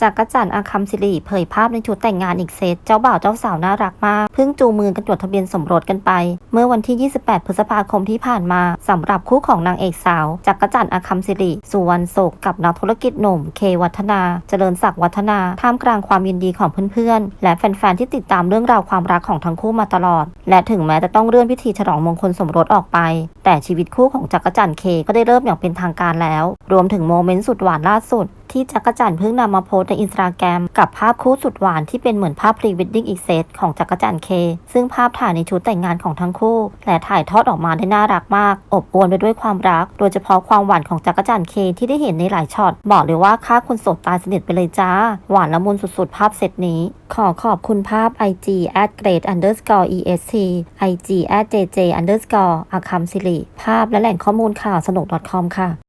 จากกระจันอาคัมสิริเผยภาพในชุดแต่งงานอีกเซต เจ้าบ่าวเจ้าสาวน่ารักมาก เพิ่งจูมือกันจดทะเบียนสมรสกันไป เมื่อวันที่ 28 พฤษภาคมที่ผ่านมาสำหรับคู่ของนางเอกสาวจากกระจันอาคัมสิริสุวรรณโศกกับนักธุรกิจหนุ่มเควัฒนา เจริญศักดิ์วัฒนา ท่ามกลางความยินดีของเพื่อนๆ และแฟนๆ ที่ติดตามเรื่องราวความรักของทั้งคู่มาตลอด และถึงแม้จะต้องเลื่อนพิธีฉลองมงคลสมรสออกไป แต่ชีวิตคู่ของจักรจันทร์เคก็ได้เริ่มอย่างเป็นทางการแล้ว รวมถึงโมเมนต์สุดหวานล่าสุด ที่จักรจันทร์เพิ่งนำมาโพสในอินสตาแกรมกับภาพคู่สุดหวานที่เป็นเหมือนภาพพรีเวดดิ้งอีกเซตของจักรจันทร์เค ซึ่งภาพถ่ายในชุดแต่งงานของทั้งคู่ และถ่ายทอดออกมาได้น่ารักมาก อบอวลไปด้วยความรัก โดยเฉพาะความหวานของจักรจันทร์เคที่ได้เห็นในหลายช็อตบอกเลยว่าค่าคนโสดตายสนิทไปเลยจ้า หวานละมุนสุดๆ ภาพเซตนี้ ขอขอบคุณภาพ IG at grade underscore est IG at jj underscore อาคัมสิริภาพและแหล่งข้อมูลข่าวสนุก .com ค่ะ